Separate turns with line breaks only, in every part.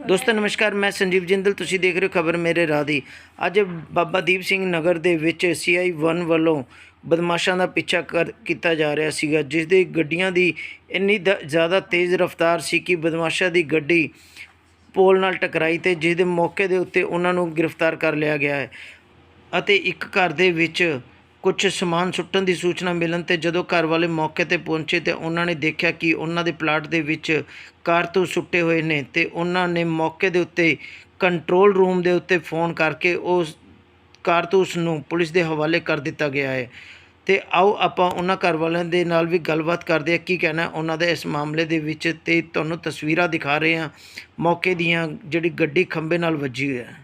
ਦੋਸਤੋ, ਨਮਸਕਾਰ, ਮੈਂ ਸੰਜੀਵ ਜਿੰਦਲ, ਤੁਸੀਂ ਦੇਖ ਰਹੇ ਹੋ ਖਬਰ ਮੇਰੇ ਰਾਹ ਦੀ। ਅੱਜ ਬਾਬਾ ਦੀਪ ਸਿੰਘ ਨਗਰ ਦੇ ਵਿੱਚ ਸੀਆਈ 1 ਵੱਲੋਂ ਬਦਮਾਸ਼ਾਂ ਦਾ ਪਿੱਛਾ ਕਰ, ਕੀਤਾ ਜਾ ਰਿਹਾ ਸੀਗਾ ਜਿਸ ਦੇ ਗੱਡੀਆਂ ਦੀ ਇੰਨੀ ਦ- ਜ਼ਿਆਦਾ ਤੇਜ਼ ਰਫ਼ਤਾਰ ਸੀ ਕਿ ਬਦਮਾਸ਼ਾਂ ਦੀ ਗੱਡੀ ਪੋਲ ਨਾਲ ਟਕਰਾਈ ਤੇ ਜਿਸ ਦੇ ਮੌਕੇ ਦੇ ਉੱਤੇ ਉਹਨਾਂ ਨੂੰ ਗ੍ਰਿਫਤਾਰ ਕਰ ਲਿਆ ਗਿਆ ਹੈ। ਅਤੇ ਇੱਕ ਘਰ ਦੇ ਵਿੱਚ ਕੁਝ ਸਮਾਨ ਸੁੱਟਣ ਦੀ ਸੂਚਨਾ ਮਿਲਣ ਤੇ ਜਦੋਂ ਘਰ ਵਾਲੇ ਮੌਕੇ ਤੇ ਪਹੁੰਚੇ ਤੇ ਉਹਨਾਂ ਨੇ ਦੇਖਿਆ ਕਿ ਉਹਨਾਂ ਦੇ ਪਲਾਟ ਦੇ ਵਿੱਚ ਕਾਰਤੂਸ ਸੁੱਟੇ ਹੋਏ ਨੇ ਤੇ ਉਹਨਾਂ ਨੇ ਮੌਕੇ ਦੇ ਉੱਤੇ ਕੰਟਰੋਲ ਰੂਮ ਦੇ ਉੱਤੇ ਫੋਨ ਕਰਕੇ ਉਸ ਕਾਰਤੂਸ ਨੂੰ ਪੁਲਿਸ ਦੇ ਹਵਾਲੇ ਕਰ ਦਿੱਤਾ ਗਿਆ ਹੈ। ਤੇ ਆਓ ਆਪਾਂ ਉਹਨਾਂ ਘਰ ਵਾਲਿਆਂ ਦੇ ਨਾਲ ਵੀ ਗੱਲਬਾਤ ਕਰਦੇ ਹਾਂ, ਕੀ ਕਹਿਣਾ ਉਹਨਾਂ ਦਾ ਇਸ ਮਾਮਲੇ ਦੇ ਵਿੱਚ ਤੇ ਤੁਹਾਨੂੰ ਤਸਵੀਰਾਂ ਦਿਖਾ ਰਹੇ ਹਾਂ। ਮੌਕੇ ਦੀਆਂ ਜਿਹੜੀ ਗੱਡੀ ਖੰਬੇ ਨਾਲ ਵੱਜੀ ਹੈ।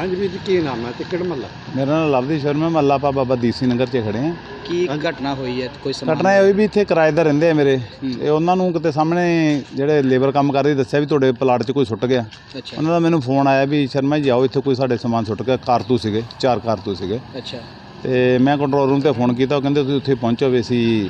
ਹਾਂਜੀ ਵੀਰ ਜੀ ਕੀ ਨਾਮ ਹੈ ਤੇ ਕਿਹੜਾ ਮਹੱਲਾ?
ਮੇਰਾ ਨਾਮ ਲਵਦੀ ਸ਼ਰਮਾ ਮੱਲਾ ਪਾ ਬਾਬਾ ਦੀਸੀ ਨਗਰ 'ਚ ਖੜੇ ਆ
ਕੀ ਘਟਨਾ ਹੋਈ ਹੈ? ਕੋਈ ਸਮਾਨ
ਘਟਨਾ ਇਹ ਹੋਈ ਵੀ ਇੱਥੇ ਕਿਰਾਏਦਾਰ ਰਹਿੰਦੇ ਆ ਮੇਰੇ। ਤੇ ਉਹਨਾਂ ਨੂੰ ਕਿਤੇ ਸਾਹਮਣੇ ਜਿਹੜੇ ਲੇਬਰ ਕੰਮ ਕਰਦੇ ਦੱਸਿਆ ਵੀ ਤੁਹਾਡੇ ਪਲਾਟ 'ਚ ਕੋਈ ਸੁੱਟ ਗਿਆ।
ਅੱਛਾ।
ਉਹਨਾਂ ਦਾ ਮੈਨੂੰ ਫੋਨ ਆਇਆ ਵੀ ਸ਼ਰਮਾ ਜੀ ਆਓ ਇੱਥੇ ਕੋਈ ਸਾਡੇ ਸਮਾਨ ਸੁੱਟ ਗਿਆ। ਕਾਰਤੂਸ ਸੀਗੇ ਚਾਰ ਕਾਰਤੂਸ ਸੀਗੇ।
ਅੱਛਾ।
ਤੇ ਮੈਂ ਕੰਟਰੋਲ ਰੂਮ ਤੇ ਫੋਨ ਕੀਤਾ ਉਹ ਕਹਿੰਦੇ ਤੁਸੀਂ ਉੱਥੇ ਪਹੁੰਚੋ ਵੀ ਅਸੀਂ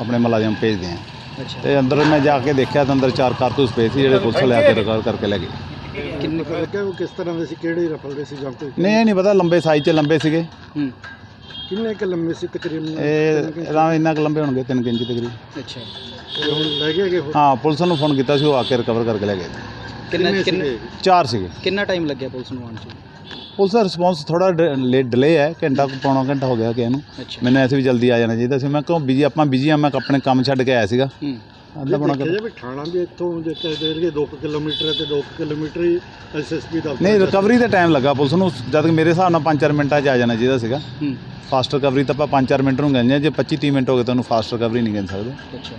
ਆਪਣੇ ਮੁਲਾਜ਼ਮ ਭੇਜਦੇ ਹਾਂ
ਅੱਛਾ।
ਤੇ ਅੰਦਰ ਮੈਂ ਜਾ ਕੇ ਦੇਖਿਆ ਤਾਂ ਅੰਦਰ ਚਾਰ ਕਾਰਤੂਸ ਪਏ ਸੀ ਜਿਹੜੇ ਪੁਲਿਸ ਲੈ ਕੇ ਰਿਕਵਰ ਕਰਕੇ ਲੈ ਗਏ।
ਕਿੰਨੇ
ਪਤਾ ਲੱਗਿਆ ਉਹ ਕਿਸ ਤਰ੍ਹਾਂ ਦੇ ਸੀ ਕਿਹੜੇ ਰਫਲ ਦੇ ਸੀ ਜਾਂ ਕੋਈ
ਨਹੀਂ ਇਹ ਨਹੀਂ ਪਤਾ ਲੰਬੇ ਸਾਈਜ਼ 'ਚ ਲੰਬੇ ਸੀਗੇ।
ਹੂੰ।
ਕਿੰਨੇ ਕੁ ਲੰਮੇ ਸੀ ਤਕਰੀਬਨ?
ਇਹ ਰਾਂ ਇੰਨਾ ਕੁ ਲੰਬੇ ਹੋਣਗੇ 3 ਇੰਚ ਤਕਰੀਬ
ਅੱਛਾ।
ਤੇ ਹੁਣ ਲੈ ਗਏ ਕਿ
ਹਾਂ ਪੁਲਿਸ ਨੂੰ ਫੋਨ ਕੀਤਾ ਸੀ ਉਹ ਆ ਕੇ ਰਿਕਵਰ ਕਰਕੇ ਲੈ ਗਏ।
ਕਿੰਨਾ
ਚਾਰ ਸੀਗੇ।
ਕਿੰਨਾ ਟਾਈਮ ਲੱਗਿਆ ਪੁਲਿਸ ਨੂੰ ਆਉਣ 'ਚ?
ਪੁਲਿਸ ਦਾ ਰਿਸਪੌਂਸ ਥੋੜਾ ਲੇਟ ਡਿਲੇ ਹੈ ਘੰਟਾ ਕੁ ਪੌਣਾ ਘੰਟਾ ਹੋ ਗਿਆ ਕਿ ਇਹਨੂੰ।
ਅੱਛਾ।
ਮੈਨੂੰ ਐਸੇ ਵੀ ਜਲਦੀ ਆ ਜਾਣਾ ਚਾਹੀਦਾ ਸੀ। ਮੈਂ ਕਿਉਂ ਬਿਜ਼ੀ ਆਪਾਂ ਬਿਜ਼ੀ ਆ ਮੈਂ ਆਪਣੇ ਕੰਮ ਛੱਡ ਕੇ ਆਇਆ ਸੀਗਾ।
ਹੂੰ
ਅੱਧਾ ਪੌਣਾ
ਦੇਖਿਆ
ਘੰਟਾ
ਜਾਵੇ ਠਾਣਾ ਵੀ ਇੱਥੋਂ ਦੇਖਿਆ ਦੇਰ ਕੇ 2 ਕਿਲੋਮੀਟਰ ਹੈ ਤੇ 2 ਕਿਲੋਮੀਟਰ ਹੀ ਐਸਐਸਪੀ ਦਾ
ਨਹੀਂ ਰਿਕਵਰੀ ਦਾ ਟਾਈਮ ਲੱਗਾ ਪੁਲਿਸ ਨੂੰ। ਜਦ ਮੇਰੇ ਹਿਸਾਬ ਨਾਲ 5-4 ਮਿੰਟਾਂ 'ਚ ਆ ਜਾਣਾ ਚਾਹੀਦਾ ਸੀਗਾ। ਫਾਸਟ ਰਿਕਵਰੀ ਤਾਂ ਆਪਾਂ 5-4 ਮਿੰਟ ਨੂੰ ਕਹਿੰਦੇ ਹਾਂ। ਜੇ 25-30 ਮਿੰਟ ਹੋ ਗਏ ਤਾਂ ਉਹਨੂੰ ਫਾਸਟ ਰਿਕਵਰੀ ਨਹੀਂ ਕਹਿ ਸਕਦੇ।
ਅੱਛਾ।